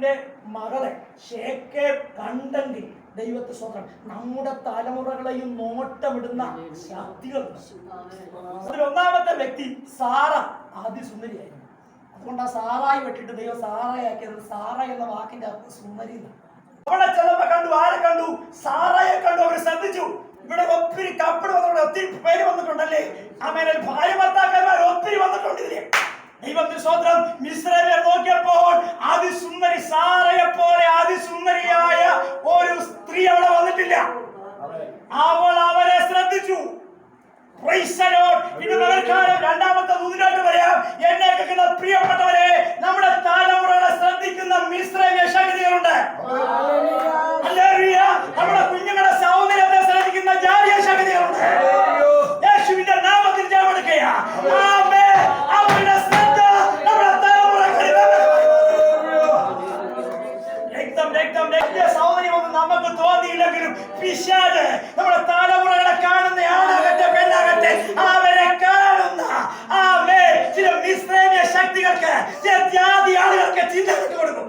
ഹമോറിന്റെ മകളെ ഷേക്കെ കണ്ടെങ്കിൽ ദൈവത്തെ സ്വന്തം നമ്മുടെ തലമുറകളെയും നോട്ടമിടുന്ന ശക്തികൾ. ഒന്നാമത്തെ വ്യക്തി സാറ അതിസുന്ദരിയായിരുന്നു അതുകൊണ്ട് ആ സാറായി വെട്ടിട്ട് ദൈവം സാറയാക്കിയത് സാറ എന്ന വാക്കിന്റെ അർത്ഥം സുന്ദരി അവിടെ ചെന്നപ്പോ കണ്ടു ആരെ കണ്ടു? സാറയെ കണ്ടു. അവർ ശ്രദ്ധിച്ചു. ഇവിടെ ഒത്തിരി കപ്പിൾ വന്നിട്ടുണ്ട്. ഒത്തിരി പേര് വന്നിട്ടുണ്ടല്ലേ? അമേനൽ ഭാര്യ ഭർത്താക്കന്മാർ ഒത്തിരി വന്നിട്ടുണ്ട് ഇതിലെ. ദൈവത്തിന് സ്വന്തം അതിസുന്ദരി സാറയെ പോലെ അതിസുന്ദരിയായ ഒരു സ്ത്രീ അവിടെ വന്നിട്ടില്ല. അവൾ അവരെ ശ്രദ്ധിച്ചു. ഇന്ന് പകൽക്കാലം രണ്ടാമത്തെ രക്തം രക്തം രക്ത. സൗന്ദര്യമൊന്നും നമുക്ക് തോന്നിയില്ലെങ്കിലും പിശാട് നമ്മുടെ തലമുറകളെ കാണുന്ന ആണാകട്ടെ പെണ്ണാകട്ടെ അവരെ കാണുന്ന ആമേ ചില നിസ്പ്രേമിയ ശക്തികൾക്ക് ചില ജാതി ആളുകൾക്ക് ചിന്ത കൊടുക്കും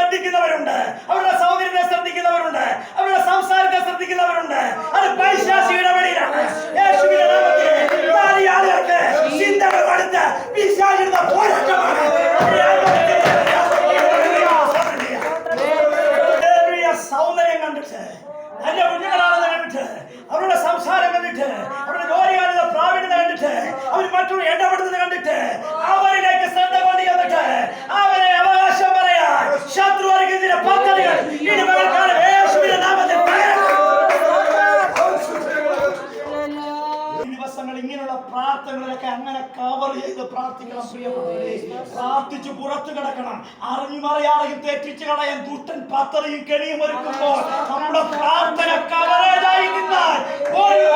ശ്രദ്ധിക്കുന്നവരുണ്ട്. അവരുടെ സൗന്ദര്യത്തെ ശ്രദ്ധിക്കുന്നവരുണ്ട്. അവരുടെ സംസാരത്തെ ശ്രദ്ധിക്കുന്നവരുണ്ട്. അത് പൈശാചി ഇടപെടലാണ് യേശുവിന്റെ നാമത്തിൽ ആളുകൾക്ക് ചിന്തകൾ കൊടുത്ത് പിശാചിടുന്ന പോരാട്ടമാണ്. സൗന്ദര്യം കണ്ടിട്ട് നല്ല കുഞ്ഞുങ്ങളാണെന്ന് കണ്ടിട്ട് അവരുടെ സംസാരം കണ്ടിട്ട് അവരുടെ ജോലിയാണെന്ന് പ്രാവീണ്യത കണ്ടിട്ട് അവർ മറ്റുള്ള ഇടപെടുന്നത് കണ്ടിട്ട് പ്രാർത്ഥനകളൊക്കെ അങ്ങനെ കവർ ചെയ്ത് പ്രാർത്ഥിക്കണം പ്രിയപ്പെട്ടവരെ പ്രാർത്ഥിച്ച് പുറത്തു കിടക്കണം. അറിഞ്ഞു മറിയാളെയും തെറ്റിച്ച് കളയാൻ ദുഷ്ടൻ പത്തറിയും കെണിയും ഒരുക്കുമ്പോൾ നമ്മുടെ പ്രാർത്ഥന കവറേജായി നിന്നാൽ ഒരു